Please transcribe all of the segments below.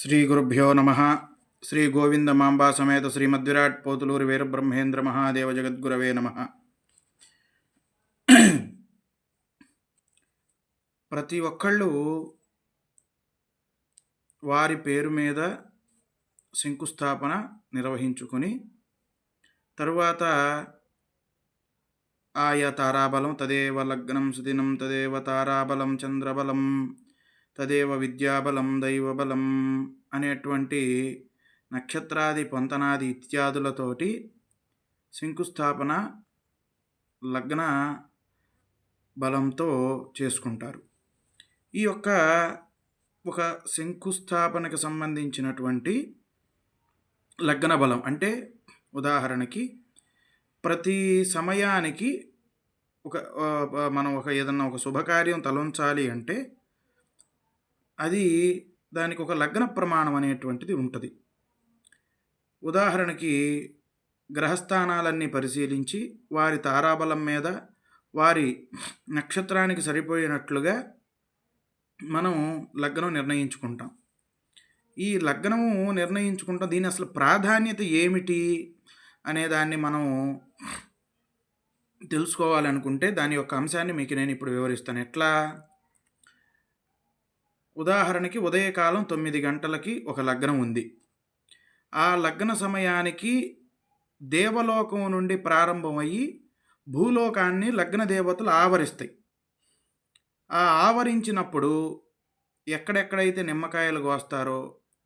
శ్రీ గురుభ్యో నమ. శ్రీ గోవింద మాంబా సమేత శ్రీమద్విరాట్ పోతులూరి వీరబ్రహ్మేంద్ర మహాదేవ జగద్గురవే నమ. ప్రతి ఒక్కళ్ళు వారి పేరు మీద శంకుస్థాపన నిర్వహించుకొని తరువాత ఆయా తారాబలం తదేవ లగ్నం సుదినం తదేవ తారాబలం చంద్రబలం తదేవ విద్యాబలం దైవబలం అనేటువంటి నక్షత్రాది పొంతనాది ఇత్యాదులతోటి శంకుస్థాపన లగ్న బలంతో చేసుకుంటారు. ఈ యొక్క ఒక శంకుస్థాపనకు సంబంధించినటువంటి లగ్న బలం అంటే ఉదాహరణకి ప్రతి సమయానికి ఒక మనం ఒక ఏదన్నా ఒక శుభకార్యం తలంచాలి అంటే అది దానికి ఒక లగ్న ప్రమాణం అనేటువంటిది ఉంటుంది. ఉదాహరణకి గ్రహస్థానాలన్నీ పరిశీలించి వారి తారాబలం మీద వారి నక్షత్రానికి సరిపోయినట్లుగా మనం లగ్నం నిర్ణయించుకుంటాం. ఈ లగ్నము నిర్ణయించుకుంటాం. దీని అసలు ప్రాధాన్యత ఏమిటి అనే దాన్ని మనం తెలుసుకోవాలనుకుంటే దాని యొక్క అంశాన్ని మీకు నేను ఇప్పుడు వివరిస్తాను. ఎట్లా? ఉదాహరణకి ఉదయకాలం తొమ్మిది గంటలకి ఒక లగ్నం ఉంది. ఆ లగ్న సమయానికి దేవలోకం నుండి ప్రారంభమయ్యి భూలోకాన్ని లగ్న దేవతలు ఆవరిస్తాయి. ఆ ఆవరించినప్పుడు ఎక్కడెక్కడైతే నిమ్మకాయలు కోస్తారో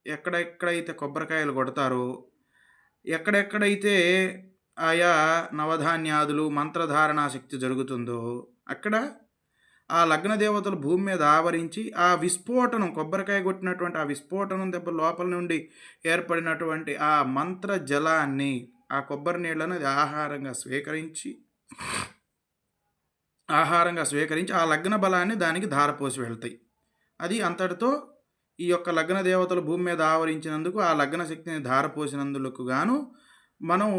ఎక్కడెక్కడైతే కొబ్బరికాయలు కొడతారో ఎక్కడెక్కడైతే ఆయా నవధాన్యాదులు మంత్రధారణా శక్తి జరుగుతుందో అక్కడ ఆ లగ్న దేవతలు భూమి మీద ఆవరించి ఆ విస్ఫోటనం కొబ్బరికాయ కొట్టినటువంటి ఆ విస్ఫోటనం దెబ్బ లోపల నుండి ఏర్పడినటువంటి ఆ మంత్ర జలాన్ని ఆ కొబ్బరి నీళ్ళను అది ఆహారంగా స్వీకరించి ఆహారంగా స్వీకరించి ఆ లగ్న బలాన్ని దానికి ధారపోసి వెళ్తాయి. అది అంతటితో ఈ యొక్క లగ్న దేవతలు భూమి మీద ఆవరించినందుకు ఆ లగ్న శక్తిని ధారపోసినందుకు గాను మనం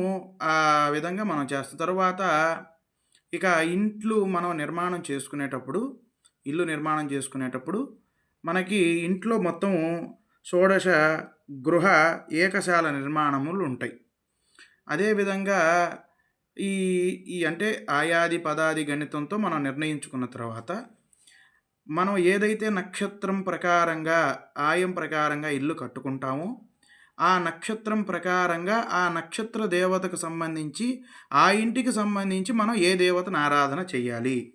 ఆ విధంగా మనం చేస్తాం. తర్వాత ఇక ఇంట్లు మనం నిర్మాణం చేసుకునేటప్పుడు ఇల్లు నిర్మాణం చేసుకునేటప్పుడు మనకి ఇంట్లో మొత్తం షోడశ గృహ ఏకశాల నిర్మాణములు ఉంటాయి. అదేవిధంగా ఈ ఈ అంటే ఆయాది పదాది గణితంతో మనం నిర్ణయించుకున్న తర్వాత మనం ఏదైతే నక్షత్రం ప్రకారంగా ఆయం ప్రకారంగా ఇల్లు కట్టుకుంటామో ఆ నక్షత్రం ప్రకారంగా ఆ నక్షత్ర దేవతకు సంబంధించి ఆ ఇంటికి సంబంధించి మనం ఏ దేవతను ఆరాధన చేయాలి?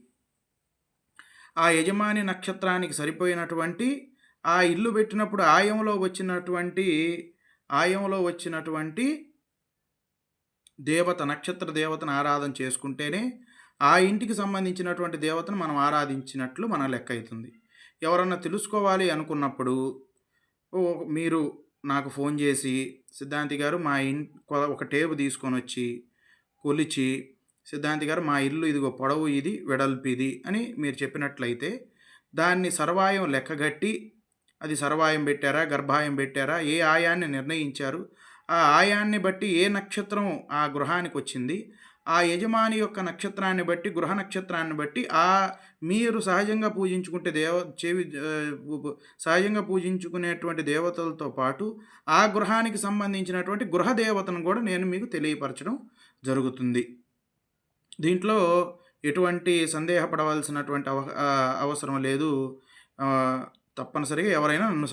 ఆ యజమాని నక్షత్రానికి సరిపోయినటువంటి ఆ ఇల్లు పెట్టినప్పుడు ఆయంలో వచ్చినటువంటి ఆయంలో వచ్చినటువంటి దేవత నక్షత్ర దేవతను ఆరాధన చేసుకుంటేనే ఆ ఇంటికి సంబంధించినటువంటి దేవతను మనం ఆరాధించినట్లు మన లెక్క అవుతుంది. ఎవరన్నా తెలుసుకోవాలి అనుకున్నప్పుడు మీరు నాకు ఫోన్ చేసి సిద్ధాంతి గారు మా ఇన్ ఒక టేబు తీసుకొని వచ్చి కొలిచి సిద్ధాంతి గారు మా ఇల్లు ఇదిగో పొడవు ఇది వెడల్పు ఇది అని మీరు చెప్పినట్లయితే దాన్ని సర్వాయం లెక్కగట్టి అది సర్వాయం పెట్టారా గర్భాయం పెట్టారా ఏ ఆయాన్ని నిర్ణయించారు ఆ ఆయాన్ని బట్టి ఏ నక్షత్రం ఆ గృహానికి వచ్చింది ఆ యజమాని యొక్క నక్షత్రాన్ని బట్టి గృహ నక్షత్రాన్ని బట్టి ఆ మీరు సహజంగా పూజించుకుంటే దేవ చెవి సహజంగా పూజించుకునేటువంటి దేవతలతో పాటు ఆ గృహానికి సంబంధించినటువంటి గృహ దేవతను కూడా నేను మీకు తెలియపరచడం జరుగుతుంది. దీంట్లో ఎటువంటి సందేహపడవలసినటువంటి అవ అవసరం లేదు. తప్పనిసరిగా ఎవరైనా నన్ను